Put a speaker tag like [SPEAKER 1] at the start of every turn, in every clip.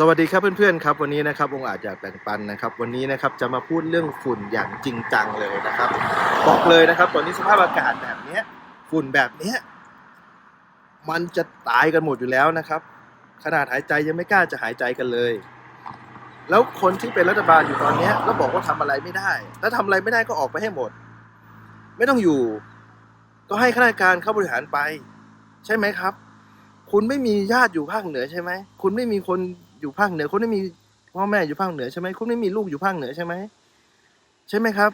[SPEAKER 1] สวัสดีครับเพื่อนๆครับวันนี้นะครับองอาจอยากแบ่งปันนะครับ วันนี้นะครับจะมาพูดเรื่องฝุ่นอย่างจริงจังเลยนะครับ บอกเลยนะครับตอนนี้สภาพอากาศแบบเนี้ยฝุ่นแบบเนี้ยมันจะตายกันหมดอยู่แล้วนะครับ ขนาดหายใจยังไม่กล้าจะหายใจกันเลย แล้วคนที่เป็นรัฐบาลอยู่ตอนนี้แล้วบอกว่าทำอะไรไม่ได้แล้วทำอะไรไม่ได้ก็ออกไปให้หมด ไม่ต้องอยู่ ก็ให้ข้าราชการเข้าบริหารไป ใช่ไหมครับ คุณไม่มีญาติอยู่ภาคเหนือใช่ไหมคุณไม่มีคน อยู่ภาคเหนือคุณไม่มีพ่อแม่อยู่ภาคเหนือใช่ไหมคุณไม่มีลูกอยู่ภาคเหนือใช่ไหมใช่ไหมครับ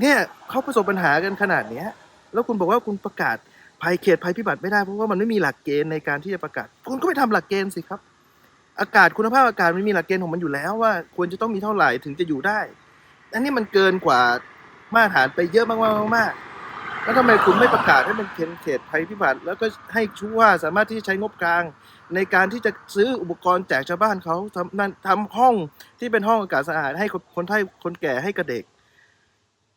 [SPEAKER 1] เนี่ยเขาประสบปัญหากันขนาดเนี้ย แล้วคุณบอกว่าคุณประกาศภัยเขตภัยพิบัติไม่ได้เพราะว่ามันไม่มีหลักเกณฑ์ในการที่จะประกาศ คุณก็ไปทำหลักเกณฑ์สิครับ อากาศคุณภาพอากาศมันมีหลักเกณฑ์ของมันอยู่แล้วว่า ควรจะต้องมีเท่าไหร่ถึงจะอยู่ได้ อันนี้มันเกินกว่ามาตรฐานไปเยอะมากๆมากๆ แล้วทำไมคุณไม่ประกาศให้มันเขตเขตภัยพิบัติ แล้วก็ให้ชูว่าสามารถที่จะใช้งบกลาง ในการที่จะซื้ออุปกรณ์แจกชาวบ้านเขาทำนั่นทำห้องที่เป็นห้องอากาศสะอาดให้คนคนไทยคนแก่ให้กับเด็ก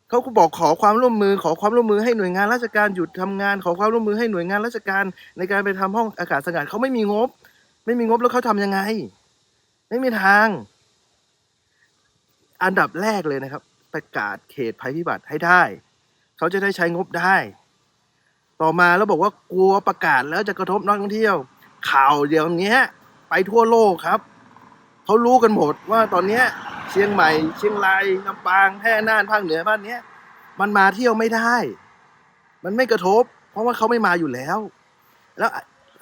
[SPEAKER 1] เขาก็บอกขอความร่วมมือขอความร่วมมือให้หน่วยงานราชการหยุดทำงาน ขอความร่วมมือให้หน่วยงานราชการ ในการไปทำห้องอากาศสะอาดเขาไม่มีงบ ไม่มีงบแล้วเขาทำยังไง ไม่มีทาง อันดับแรกเลยนะครับ ประกาศเขตภัยพิบัติให้ได้ เขาจะได้ใช้งบได้ ต่อมาแล้วบอกว่ากลัวประกาศแล้วจะกระทบนักท่องเที่ยว ข่าวเดี๋ยวนี้ไปทั่วโลกครับเขารู้กันหมดว่าตอนนี้เชียงใหม่ เชียงรายลำปางแพร่น่านภาคเหนือบ้านเนี้ย มันมาเที่ยวไม่ได้ มันไม่กระทบ เพราะว่าเขาไม่มาอยู่แล้ว แล้ว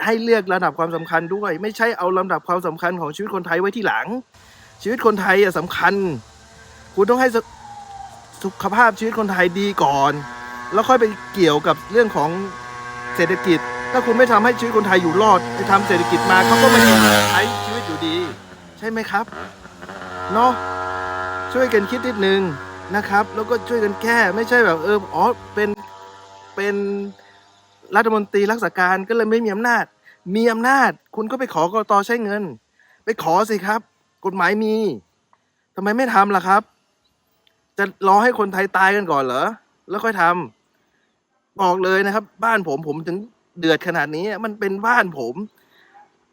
[SPEAKER 1] ให้เลือกระดับความสำคัญด้วย ไม่ใช่เอาลำดับความสำคัญของชีวิตคนไทยไว้ที่หลัง ชีวิตคนไทยอะสำคัญ คุณต้องให้ สุขภาพชีวิตคนไทยดีก่อน แล้วค่อยไปเกี่ยวกับเรื่องของเศรษฐกิจ ถ้าคุณไม่ทำให้ชีวิตคนไทยอยู่รอดไปทำเศรษฐกิจมาเขาก็ไม่ใช้ชีวิตอยู่ดี ใช่ไหมครับเนาะช่วยกันคิดนิดนึงนะครับ แล้วก็ช่วยกันแก้ไม่ใช่แบบเอออ๋อเป็นเป็นรัฐมนตรีรักษาการก็เลยไม่มีอำนาจ มีอำนาจ คุณก็ไปขอกตใช้เงิน ไปขอสิครับ กฎหมายมีทำไมไม่ทำล่ะครับ จะรอให้คนไทยตายกันก่อนเหรอ แล้วค่อยทำบอกเลยนะครับ บ้านผมผมถึงเดือดขนาดนี้ มันเป็นบ้านผม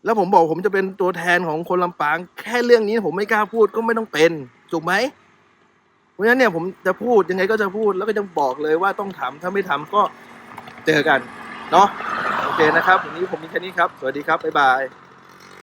[SPEAKER 1] แล้วผมบอกผมจะเป็นตัวแทนของคนลำปาง แค่เรื่องนี้ผมไม่กล้าพูดก็ไม่ต้องเป็นถูกไหมเพราะฉะนั้นเนี่ยผมจะพูดยังไงก็จะพูดแล้วก็จะบอกเลยว่าต้องทำถ้าไม่ทำก็เจอกัน เนาะโอเคนะครับวันนี้ผมมีแค่นี้ครับ สวัสดีครับบ๊ายบาย